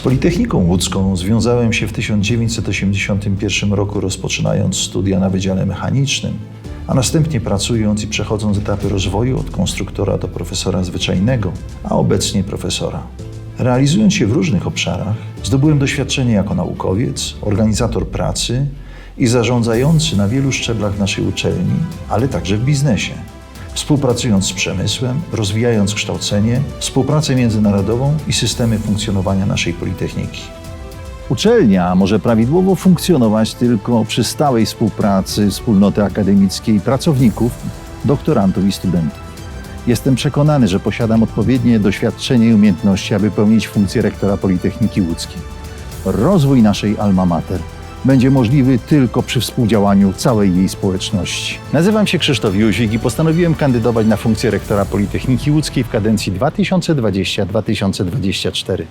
Z Politechniką Łódzką związałem się w 1981 roku, rozpoczynając studia na Wydziale Mechanicznym, a następnie pracując i przechodząc etapy rozwoju od konstruktora do profesora zwyczajnego, a obecnie profesora. Realizując się w różnych obszarach, zdobyłem doświadczenie jako naukowiec, organizator pracy i zarządzający na wielu szczeblach naszej uczelni, ale także w biznesie. Współpracując z przemysłem, rozwijając kształcenie, współpracę międzynarodową i systemy funkcjonowania naszej Politechniki. Uczelnia może prawidłowo funkcjonować tylko przy stałej współpracy wspólnoty akademickiej pracowników, doktorantów i studentów. Jestem przekonany, że posiadam odpowiednie doświadczenie i umiejętności, aby pełnić funkcję rektora Politechniki Łódzkiej. Rozwój naszej alma mater będzie możliwy tylko przy współdziałaniu całej jej społeczności. Nazywam się Krzysztof Jóźwik i postanowiłem kandydować na funkcję rektora Politechniki Łódzkiej w kadencji 2020-2024.